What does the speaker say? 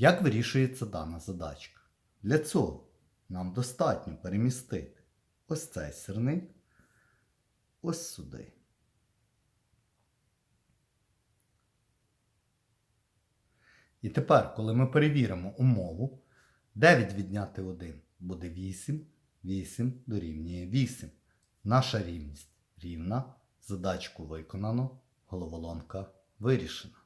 Як вирішується дана задачка? Для цього нам достатньо перемістити ось цей сирник ось сюди. І тепер, коли ми перевіримо умову, 9 відняти 1 буде 8, 8 дорівнює 8. Наша рівність рівна, задачку виконано, головоломка вирішена.